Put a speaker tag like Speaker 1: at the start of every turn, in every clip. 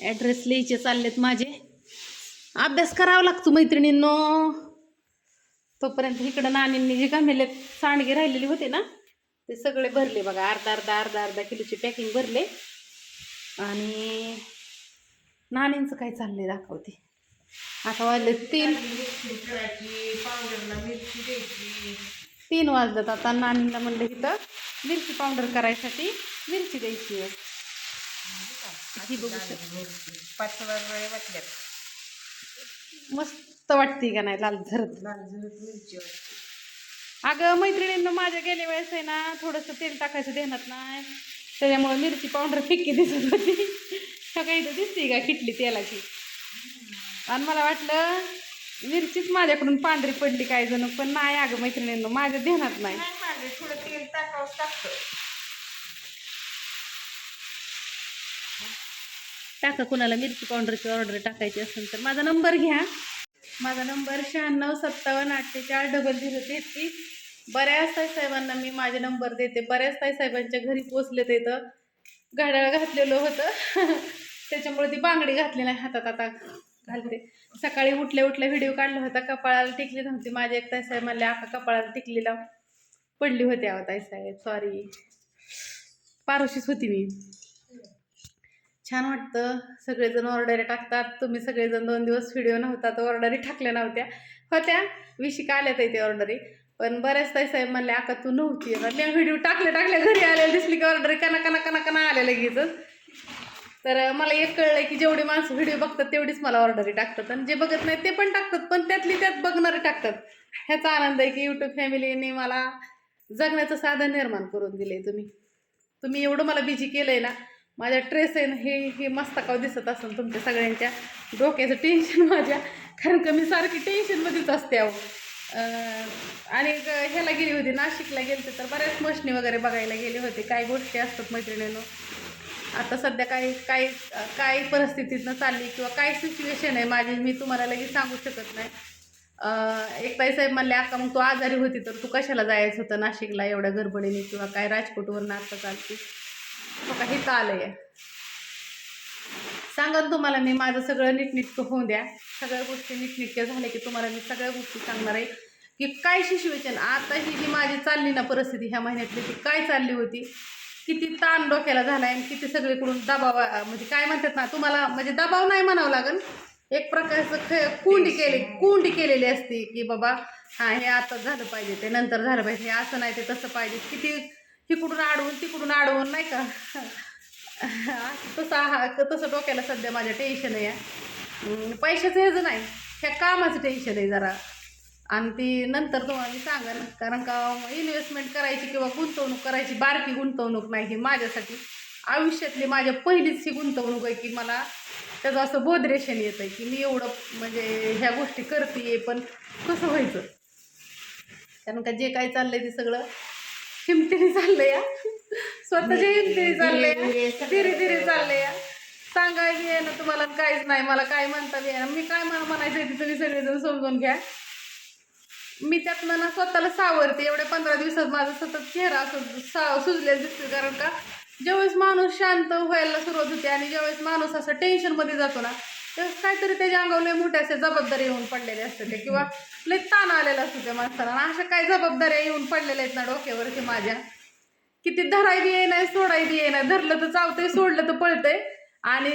Speaker 1: Address लिहायचे चाललेत माझे. अभ्यास करावा लागतो मैत्रिणींनो. तोपर्यंत इकडं नानींनी जे कामेले सांडगे राहिलेले होते ना ते सगळे भरले बघा. अर्धा अर्धा अर्धा अर्धा किलोची पॅकिंग भरले. आणि नानींचं काय चाललंय दाखवते. आता वाजले तीन.
Speaker 2: पावडरला
Speaker 1: तीन वाजलेत आता नानींना म्हणलं इथं मिरची पावडर करायसाठी मिरची द्यायची आहे. ही बघू शकता.
Speaker 2: पाच वेळा वाटल्यात.
Speaker 1: मस्त वाटते का नाही? लाल झरत.
Speaker 2: लाल झरत मिरची वाटते.
Speaker 1: अगं मैत्रिणींना माझ्या गेल्या वेळेस आहे ना थोडंसं तेल टाकायचं ध्यानात नाही. त्याच्यामुळे मिरची पावडर फिक्की दिसत होती. सकाळी तर दिसते का किटली तेलाची? आणि मला वाटलं मिरचीच माझ्याकडून पांढरी पडली काय जण. पण नाही अगं मैत्रिणींना माझ्या ध्यानात नाही.
Speaker 2: थोडं तेल टाकावंच लागतं.
Speaker 1: टाका कुणाला मिरची पावडरची ऑर्डर टाकायची असेल तर. माझा नंबर घ्या. माझा नंबर शहाण्णव सत्तावन्न अठ्ठेचाळीस डबल झिरो तेहतीस बऱ्याच ताईसाहेबांना मी माझे नंबर देते. बऱ्याच ताईसाहेबांच्या घरी पोचले ते तर घड्याळ घातलेलं होतं. त्याच्यामुळे ती बांगडी घातली नाही हातात आता. घालते. सकाळी उठल्या उठल्या व्हिडिओ काढला होता. कपाळाला टिकली नव्हती. माझे एक ताईसाहेब म्हणले आका कपाळाला टिकली लाव. पडली होती अहो ताईसाहेब सॉरी पारोशीच होती मी. छान वाटतं. सगळेजण ऑर्डरी टाकतात. तुम्ही सगळेजण दोन दिवस व्हिडिओ नव्हता तर ऑर्डरी टाकल्या नव्हत्या. होत्या. विशिका आल्या ते ऑर्डरी पण बऱ्याच ताई साहेब म्हणले आका तू नव्हती आता व्हिडिओ टाकले टाकले घरी आलेले दिसली की ऑर्डरी कना कना कना कना आल्या लगेचच तर मला एक कळलं की जेवढी माणसं व्हिडिओ बघतात तेवढीच मला ऑर्डरी टाकतात. आणि जे बघत नाही ते पण टाकतात. पण त्यातली त्यात बघणारे टाकतात. ह्याचा आनंद आहे की यूट्यूब फॅमिलीने मला जगण्याचं साधन निर्माण करून दिले तुम्ही. तुम्ही एवढं मला बिझी केलं आहे ना माझ्या ट्रेस आहे ना हे हे मस्तकाव दिसत असेल तुमच्या सगळ्यांच्या. डोक्याचं टेन्शन माझ्या. कारण का मी सारखी टेन्शनमध्येच असते अहो. आणि ह्याला गेली होती नाशिकला गेलते तर बऱ्याच मशनी वगैरे बघायला गेले होते. काय गोष्टी असतात मैत्रिणीनं. आता सध्या काही काही काय परिस्थितीतनं चालली किंवा काय सिच्युएशन आहे माझी मी तुम्हाला लगेच सांगू शकत नाही. एक ताई साहेब म्हणले अक्का मग तू आजारी होती तर तू कशाला जायचं होतं नाशिकला एवढ्या गडबडीने किंवा काय? राजकोटवरून आता चालते तो काही आलं सांगा तुम्हाला मी माझं सगळं नीटनीटकं होऊन द्या. सगळ्या गोष्टी नीटनीटक्या झाल्या की तुम्हाला मी सगळ्या गोष्टी सांगणार आहे. की काय सिच्युएशन आता ही जी माझी चालली ना परिस्थिती ह्या महिन्यातली ती काय चालली होती? किती ताण डोक्याला झाला आहे आणि किती सगळीकडून दबाव म्हणजे काय म्हणतात ना तुम्हाला म्हणजे दबाव नाही म्हणावं लागेल एक प्रकारचं ख कुंडी केली कुंडी केलेली असते की बाबा हां हे आता झालं पाहिजे ते नंतर झालं पाहिजे हे असं नाही ते तसं पाहिजे. किती तिकडून अडवून तिकडून अडवून नाही का? तसं हा तसं डोक्याला सध्या माझ्या टेन्शन आहे. पैशाचं ह्याचं नाही. ह्या कामाचं टेन्शन आहे जरा. आणि ती नंतर तुम्हाला मी सांगेन कारण का इन्व्हेस्टमेंट करायची किंवा गुंतवणूक करायची बारकी गुंतवणूक नाही ही माझ्यासाठी. आयुष्यातली माझ्या पहिलीच ही गुंतवणूक आहे की मला त्याचं असं बोधरेशन येतं आहे की मी एवढं म्हणजे ह्या गोष्टी करते पण कसं व्हायचं? कारण का जे काही चाललंय ते सगळं हिमतीने चाललंय या स्वतःच्या हिमतीने चाललंय धीरे धीरे चाललंय या सांगाय बी आहे ना तुम्हाला काहीच नाही मला काय म्हणता बी मी काय मला म्हणायचं आहे ते तुम्ही सगळेजण समजून घ्या. मी त्यातनं ना स्वतःला सावरते एवढ्या पंधरा दिवसात माझा सतत चेहरा असं सा सुजलेला दिसतो कारण का ज्यावेळेस माणूस शांत व्हायला सुरुवात होते आणि ज्यावेळेस माणूस असं टेन्शनमध्ये जातो ना तर काहीतरी त्याच्या अंगावर लय मोठ्या जबाबदारी येऊन पडलेले असते ते किंवा लय ताण आलेला असतो त्या माणसाला. आणि अशा काय जबाबदाऱ्या येऊन पडलेल्या आहेत ना डोक्यावरती माझ्या. किती धराय बी येणार सोडाय बी येणार धरलं तर चावतंय सोडलं तर पळतंय. आणि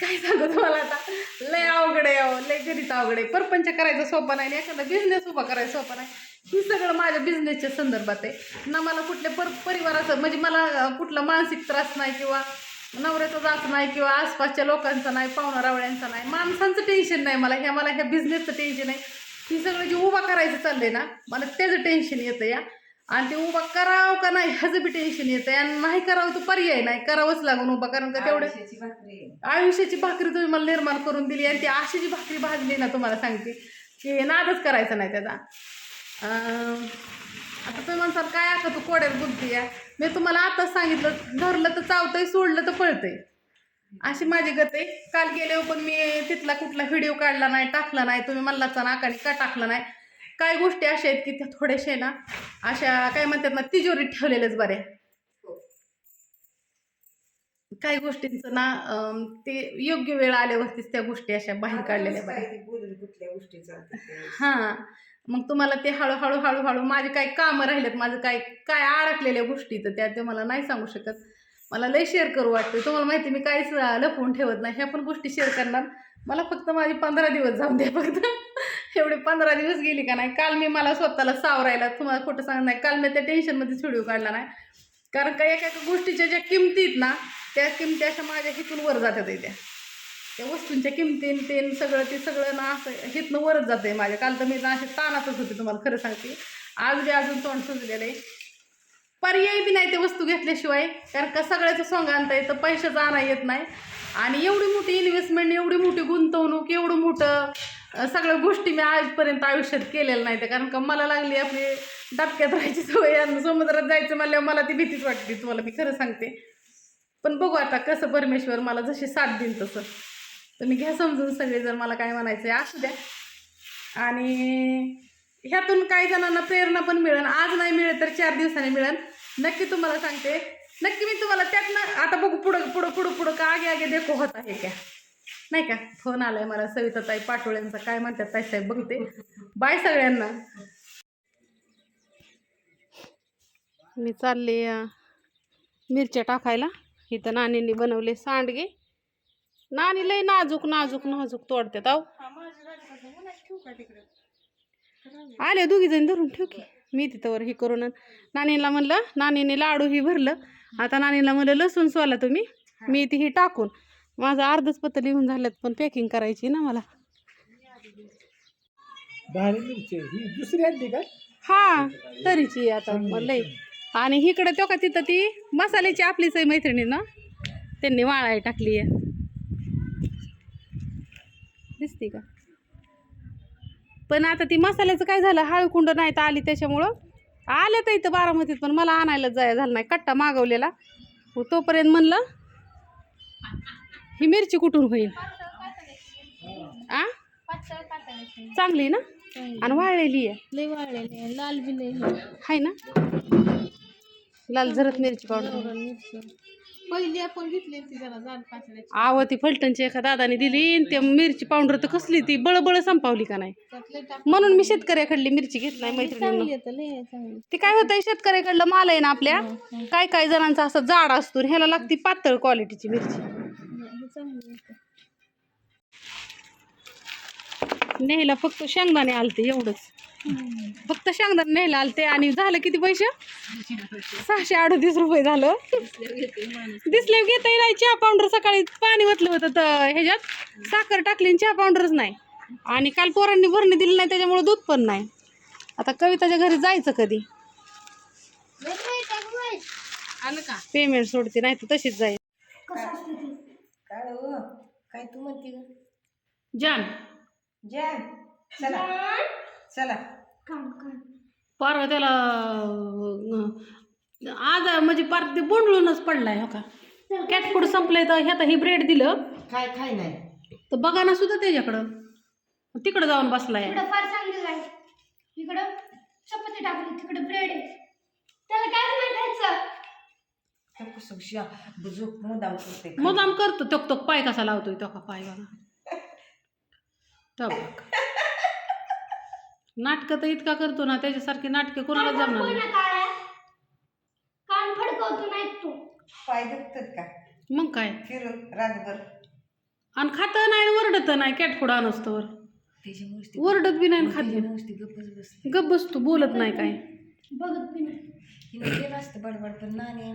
Speaker 1: काय सांगू तुम्हाला आता? लय अवघड आहे अहो लय गणित अवघड आहे. परपंच करायचं सोपा नाही एखादा बिझनेस उभा करायचा सोपा नाही. ही सगळं माझ्या बिझनेसच्या संदर्भात आहे. ना मला कुठल्या पर परिवाराचं म्हणजे मला कुठला मानसिक त्रास नाही किंवा नवऱ्याचा जात नाही किंवा आसपासच्या लोकांचा नाही पाहुणा रावळ्यांचा नाही माणसांचं टेन्शन नाही मला ह्या मला ह्या बिझनेसचं टेन्शन आहे. ही सगळं जे उभा करायचं चाललंय ना मला त्याचं टेन्शन येतं या. आणि ते उभा करावं का नाही ह्याचं बी टेन्शन येतं. आणि नाही करावं तर पर्याय नाही करावंच लागून उभा कारण. का तेवढं
Speaker 2: आयुष्याची भाकरी आहे.
Speaker 1: आयुष्याची भाकरी तुम्ही मला निर्माण करून दिली आणि ती आशेची भाकरी भाजली ना तुम्हाला सांगते की नादच करायचा नाही त्याचा. आता तुम्ही म्हणसाल काय आता तू कोड्यात बुद्धी आहे मी तुम्हाला आताच सांगितलं धरलं तर चावतंय सोडलं तर पळतंय. अशी माझी गत आहे. काल गेले पण मी तिथला कुठला व्हिडिओ काढला नाही टाकला नाही. तुम्ही मल्लाचा नाकाने का टाकला नाही? काही गोष्टी अशा आहेत की त्या थोड्याशा ना अशा काय म्हणतात ना तिजोरीत ठेवलेल्याच बऱ्या. काही गोष्टींचं ना ते योग्य वेळ आल्यावरतीच त्या गोष्टी अशा बाहेर काढलेल्या बऱ्या.
Speaker 2: काय.
Speaker 1: हां. मग तुम्हाला ते हळूहळू हळूहळू माझे काय कामं राहिलेत माझं काय काय अडकलेल्या गोष्टी तर त्या ते मला नाही सांगू शकत. मला लय शेअर करू वाटतं तुम्हाला माहिती मी काहीच लपवून ठेवत नाही. ह्या पण गोष्टी शेअर करणार. मला फक्त माझी पंधरा दिवस जाऊन द्या फक्त. एवढे पंधरा दिवस गेली का नाही? काल मी मला स्वतःला सावरायला तुम्हाला खोटं सांगत नाही. काल मी त्या टेन्शनमध्ये व्हिडिओ काढला नाही. कारण काही एका एका गोष्टीच्या ज्या किमती आहेत ना त्या किमती अशा माझ्या हिथून वर जातात आहे त्या. त्या वस्तूंच्या किमतीन तेन सगळं ते सगळं ना असं हिथनं वरच जातं आहे माझ्या. काल तर मी ना असे तानातच होते तुम्हाला खरं सांगते. आज बी अजून तोंड सुजलेलं आहे. पर्याय बी नाही ते वस्तू घेतल्याशिवाय कारण का सगळ्याचं सोंग आणता येतं पैशाचं आणा येत नाही. आणि एवढी मोठी इन्व्हेस्टमेंट एवढी मोठी गुंतवणूक एवढं मोठं सगळ्या गोष्टी मी आजपर्यंत आयुष्यात केलेल्या नाही कारण का मला लागली आपली डबक्यात राहायची सवय आणि समुद्रात जायचं म्हणल्यावर मला ती भीतीच वाटते. तुम्हाला मी खरं सांगते. पण बघू आता कसं परमेश्वर मला जशी साथ देईन तसं. तुम्ही घ्या समजून सगळे जर मला काय म्हणायचं आहे असू द्या. आणि ह्यातून काही जणांना प्रेरणा पण मिळेल. आज नाही मिळेल तर चार दिवसांनी मिळेल. नक्की तुम्हाला सांगते. नक्की मी तुम्हाला त्यातनं आता बघू पुढं पुढं पुढं पुढं का आगे आगे देखो होत आहे क्या. नाही का? फोन आलाय मला सविताताई पाटोळ्यांचा काय म्हणतात ताई साहेब बघते. बाय सगळ्यांना. मी चालले मिरच्या टाकायला. इथं नानींनी बनवले सांडगे. नानी लय नाजूक नाजूक नाजूक तोडतात आहो. आले दोघी जण धरून ठेव की. मी तिथं हे करून. नानीला म्हणलं नानीने लाडू ही भरलं. आता नानीला म्हणलं लसूण सोला तुम्ही. मी ती ही टाकून माझं अर्धच पत्र लिहून झाल्यात पण पॅकिंग करायची ना मला.
Speaker 3: ही दुसरी आणली का?
Speaker 1: हा तरीची आता. मग लय आणि इकडं तो का तिथं ती मसाल्याची आपलीच आहे मैत्रिणी ना त्यांनी वाळाय टाकली आहे. दिसते का? पण आता ती मसाल्याचं काय झालं? हळकुंड नाही तर आली त्याच्यामुळं. आल्या तर इथं बारामतीत पण मला आणायला जाय झालं नाही. कट्टा मागवलेला. मग तोपर्यंत म्हणलं ही मिरची कुठून होईल? आ? चांगली ना? आणि वाळलेली आहे.
Speaker 4: वाळलेले लाल बी लय
Speaker 1: हाय ना? लाल जरत मिरची पावडर.
Speaker 4: पहिली आपण घेतली ती जरा जाड पाचड्याची
Speaker 1: आव ती फलटणची एका दादाने दिली आणि त्या मिरची पावडर तर कसली ती बळबळ संपावली का नाही?
Speaker 4: त्यातले टाक
Speaker 1: म्हणून मी शेतकऱ्याकडली मिरची घेत नाही मैत्रिणींना.
Speaker 4: चांगली येतं लय आहे चांगली
Speaker 1: ती काय होतंय शेतकऱ्याकडलं माल आहे ना आपल्या काय काय जणांचा असं जाड असतो आणि ह्याला लागती पातळ क्वालिटीची मिरची.
Speaker 4: हे चांगली येतं
Speaker 1: न्यायला फक्त शेंगदाणे आलते एवढंच. फक्त शेंगदाणे न्यायला आलते आणि झालं किती पैसे? सहाशे अडतीस रुपये झालं. दिसले घेता नाही चहा पावडर सकाळी पाणी ओतलं होतं तर ह्याच्यात साखर टाकली आणि चहा पावडरच नाही. आणि काल पोरांनी भरणी दिली नाही त्याच्यामुळे दूध पण नाही. आता कविताच्या घरी जायचं कधी?
Speaker 4: आलं का?
Speaker 1: पेमेंट सोडते नाही तर तशीच जाईल.
Speaker 2: काय हो? काय तू म्हणते?
Speaker 1: जान.
Speaker 2: जॅन? चला.
Speaker 1: परवा त्याला अं, आज म्हणजे पार ते बोंडळूनच पडलाय हो का? कॅट फूड संपलंय तर ह्यात ही ब्रेड दिलं.
Speaker 2: काय काय नाही.
Speaker 1: तर बघा ना सुद्धा त्याच्याकडं. तिकडं जाऊन बसलाय.
Speaker 5: इकडं फार चांगलं आहे इकडं चपाती टाकली तिकडे ब्रेड आहे. त्याला काय नाही खायचं
Speaker 2: तर कसं शिया बुजूक मुदाम करते.
Speaker 1: मुदाम करतो तोक तोक पाय कसा लावतोय तो का पाय बघा. तो बघ. नाटकं तर इतका करतो ना त्याच्यासारखी नाटकं कोणाला जमणार नाही.
Speaker 5: कान फडकवतो नाही तू.
Speaker 2: पाय दुखतात का?
Speaker 1: मग काय?
Speaker 2: फिरून रातभर.
Speaker 1: आणि खातं नाही आणि वरडत नाही कॅट फूड आणस्तोवर
Speaker 2: त्याच्यामुळे
Speaker 1: वरडत बी नाही आणि खात बी.
Speaker 2: गप्पच बसते.
Speaker 1: गप बसतो बोलत नाही काय.
Speaker 5: बघत बी नाही.
Speaker 2: हिने केलं असतं बडबड पण नाणे